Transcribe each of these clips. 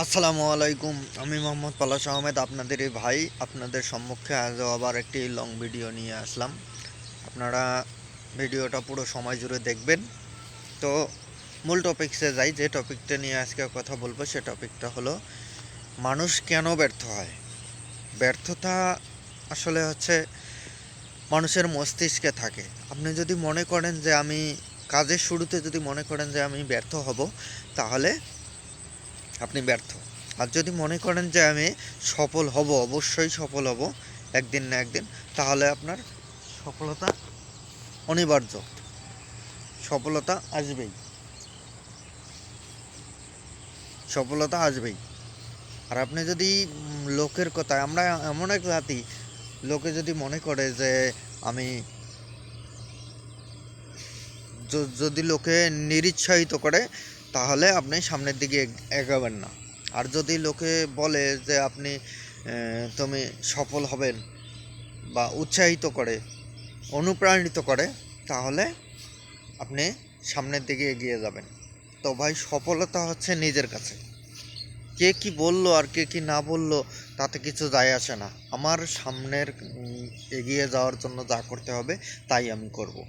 আসসালামু আলাইকুম, আমি মোহাম্মদ পলাশ আহমেদ, আপনাদের এই ভাই, আপনাদের সম্মুখে আজও আবার একটি লং ভিডিও নিয়ে আসলাম। আপনারা ভিডিওটা পুরো সময় জুড়ে দেখবেন। তো মূল টপিকসে যাই, যে টপিকটা নিয়ে আজকে কথা বলব, সে টপিকটা হলো, মানুষ কেন ব্যর্থ হয়? ব্যর্থতা আসলে হচ্ছে মানুষের মস্তিষ্কে থাকে। আপনি যদি মনে করেন যে আমি কাজের শুরুতে যদি মনে করেন যে আমি ব্যর্থ হব, তাহলে আপনি ব্যর্থ। আর যদি মনে করেন যে আমি সফল হব, অবশ্যই সফল হব, একদিন না একদিন, তাহলে আপনার সফলতা অনিবার্য। সফলতা আসবেই। সফলতা আসবেই। আর আপনি যদি লোকের কথা আমরা এমন এক জাতি, লোকে যদি মনে করে যে আমি যদি লোকে নিরুৎসাহিত করে তাহলে আপনি সামনের দিকে এগ- এগোবেন না। আর যদি লোকে বলে যে আপনি তুমি সফল হবেন বা উৎসাহিত করে, অনুপ্রাণিত করে, তাহলে আপনি সামনের দিকে এগিয়ে যাবেন। তো ভাই, সফলতা হচ্ছে নিজের কাছে। কে কি বলল আর কে কি না বলল, তাতে কিছু যায় আসে না। আমার সামনের এগিয়ে যাওয়ার জন্য যা করতে হবে, তাই আমি করব।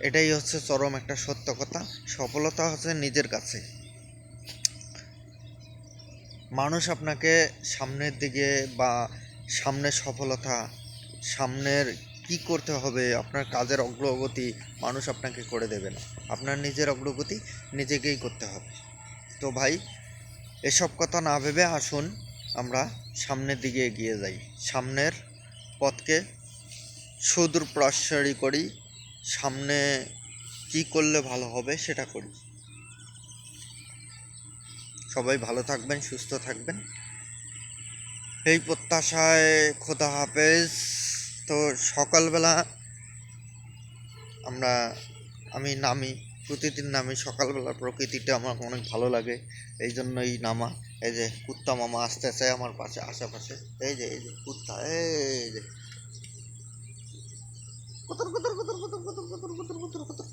এটাই হচ্ছে চরম একটা সত্য কথা। সফলতা হচ্ছে নিজের কাছে। মানুষ আপনাকে সামনের দিকে বা সামনের সফলতা, সামনের কি করতে হবে, আপনার কাজের অগ্রগতি মানুষ আপনাকে করে দেবে না। আপনার নিজের অগ্রগতি নিজেকেই করতে হবে। তো ভাই, এসব কথা না ভেবে আসুন, আমরা সামনের দিকে এগিয়ে যাই। সামনের পথকে সুদূর প্রসারী করি। সামনে কি করলে ভালো হবে সেটা করি। সবাই ভালো থাকবেন, সুস্থ থাকবেন। এই প্রত্যাশায় খোদা হাফেজ। তো সকালবেলা আমরা, আমি নামি, প্রতিদিন নামি সকালবেলা প্রকৃতিটা আমার অনেক ভালো লাগে। এই জন্যই নামা, এই যে কুত্তা মামা আসতেছে আমার পাশে, আশেপাশে। এই যে এই যে, কুত্তা, এই যে। কুতুর কুতুর কুতুর কুতুর কুতুর কুতুর কুতুর কুতুর কুতুর।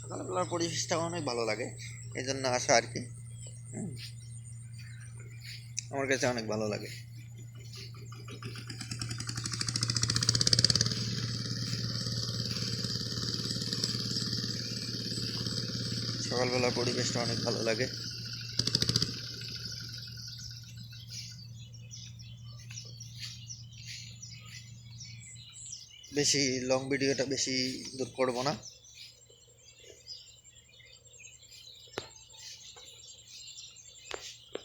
সকালবেলার পরিবেশটা অনেক ভালো লাগে এই জন্য আসা আর কি। আমার কাছে অনেক ভালো লাগে। সকালবেলার পরিবেশটা অনেক ভালো লাগে। বেশি লং ভিডিওটা বেশি দূর করব না।